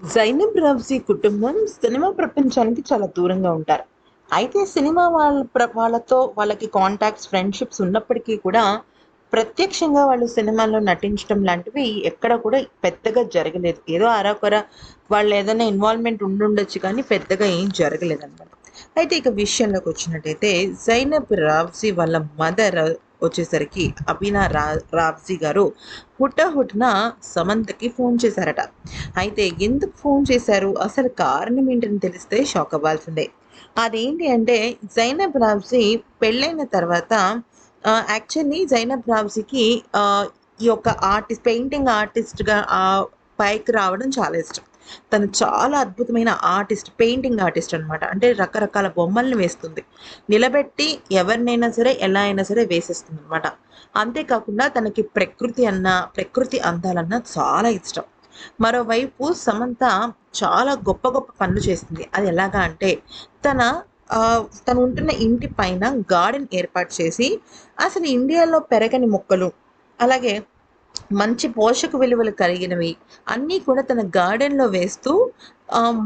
జైనబ్ రవ్జీ కుటుంబం సినిమా ప్రపంచానికి చాలా దూరంగా ఉంటారు. అయితే సినిమా వాళ్ళ వాళ్ళతో వాళ్ళకి కాంటాక్ట్స్ ఫ్రెండ్షిప్స్ ఉన్నప్పటికీ కూడా ప్రత్యక్షంగా వాళ్ళు సినిమాల్లో నటించడం లాంటివి ఎక్కడ కూడా పెద్దగా జరగలేదు. ఏదో అరకొర వాళ్ళు ఏదైనా ఇన్వాల్వ్మెంట్ ఉండుండొచ్చు కానీ పెద్దగా ఏం జరగలేదు అనమాట అయితే ఇక విషయంలోకి వచ్చినట్టయితే జైనబ్ రావ్జీ వాళ్ళ మదర్ వచ్చేసరికి అబీనా రా రాబ్జీ గారు హుటాహుటిన సమంతకి ఫోన్ చేశారట. అయితే ఎందుకు ఫోన్ చేశారు? అసలు కారణం ఏంటని తెలిస్తే షాక్ అవ్వాల్సిందే. అదేంటి అంటే జైనబ్ రాబ్జీ పెళ్ళైన తర్వాత యాక్చువల్లీ జైనబ్ రాబ్జీకి ఈ యొక్క ఆర్టిస్ట్ పెయింటింగ్ ఆర్టిస్ట్గా పైకి రావడం చాలా ఇష్టం. తను చాలా అద్భుతమైన ఆర్టిస్ట్ పెయింటింగ్ ఆర్టిస్ట్ అనమాట అంటే రకరకాల బొమ్మల్ని వేస్తుంది. నిలబెట్టి ఎవరినైనా సరే ఎలా అయినా సరే వేసేస్తుంది అనమాట అంతేకాకుండా తనకి ప్రకృతి అన్న ప్రకృతి అందాలన్న చాలా ఇష్టం. మరోవైపు సమంత చాలా గొప్ప గొప్ప పనులు చేస్తుంది. అది ఎలాగా అంటే తన ఆ, తను ఉంటున్న ఇంటి పైన గార్డెన్ ఏర్పాటు చేసి అసలు ఇండియాలో పెరగని మొక్కలు అలాగే మంచి పోషక విలువలు కలిగినవి అన్నీ కూడా తన గార్డెన్లో వేస్తూ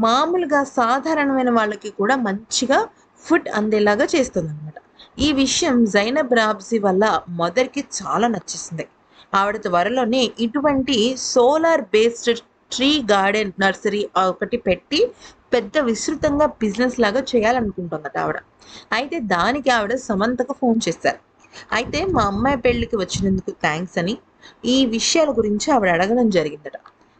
మామూలుగా సాధారణమైన వాళ్ళకి కూడా మంచిగా ఫుడ్ అందేలాగా చేస్తుందన్నమాట. ఈ విషయం జైనబ్ రాబ్జీ వల్ల మదర్కి చాలా నచ్చేసింది. ఆవిడ త్వరలోనే ఇటువంటి solar based tree garden nursery ఒకటి పెట్టి పెద్ద విస్తృతంగా బిజినెస్ లాగా చేయాలనుకుంటుందట ఆవిడ. అయితే దానికి ఆవిడ సమంతకు ఫోన్ చేశారు. అయితే మా అమ్మాయి పెళ్ళికి వచ్చినందుకు థ్యాంక్స్ అని ఈ విషయాల గురించి ఆవిడ అడగడం జరిగిందట.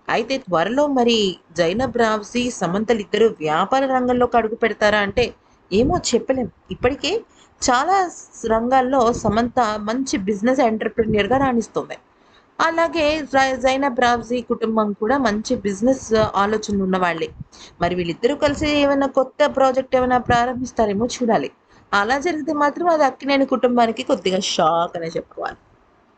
అయితే త్వరలో మరి జైనబ్ రావ్జీ సమంతలు ఇద్దరు వ్యాపార రంగంలోకి అడుగు పెడతారా అంటే ఏమో చెప్పలేం. ఇప్పటికే చాలా రంగాల్లో సమంత మంచి బిజినెస్ ఎంటర్ప్రెన్యూర్గా రాణిస్తుంది. అలాగే జై- జైనబ్ రావ్జీ కుటుంబం కూడా మంచి బిజినెస్ ఆలోచనలు ఉన్న వాళ్ళే. మరి వీళ్ళిద్దరూ కలిసి ఏమైనా కొత్త ప్రాజెక్ట్ ఏమైనా ప్రారంభిస్తారేమో చూడాలి. అలా జరిగితే మాత్రం అది అక్కినేని కుటుంబానికి కొద్దిగా షాక్ అనే చెప్పుకోవాలి.